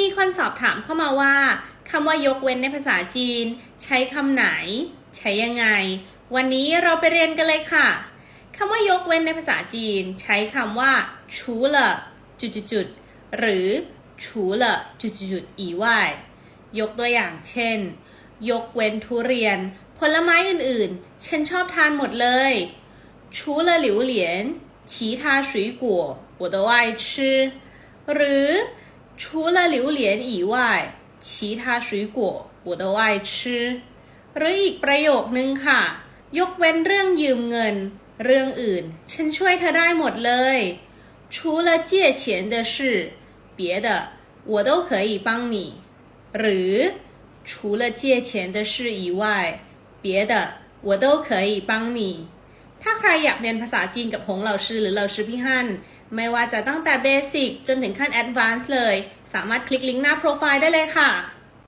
มีคนสอบถามเข้ามาว่าคำว่ายกเว้นในภาษาจีน ใช้คำไหน ใช้ยังไง วันนี้เราไปเรียนกันเลยค่ะคำว่ายกเว้นในภาษาจีน ใช้คำว่า除了จุดๆๆหรือ除了จุดๆๆ以外ยกตัวอย่างเช่น ยกเว้นทุเรียน ผลไม้อื่นๆ ฉันชอบทานหมดเลย除了榴莲其他水果我都爱吃หรือ 除了榴莲以外其他水果我都爱吃หรืออีกประโยคนึงค่ะ ยกเว้นเรื่องยืมเงิน เรื่องอื่น ฉันช่วยเธอได้หมดเลย除了借钱的事别的我都可以帮你หรือ除了借钱的事以外别的我都可以帮你 ถ้าใครอยากเรียนภาษาจีนกับหงเหล่าชื่อหรือเหล่าชื่อพี่ฮั่นไม่ว่าจะตั้งแต่เบสิกจนถึงขั้นแอดวานซ์เลย สามารถคลิกลิงก์หน้าโปรไฟล์ได้เลยค่ะ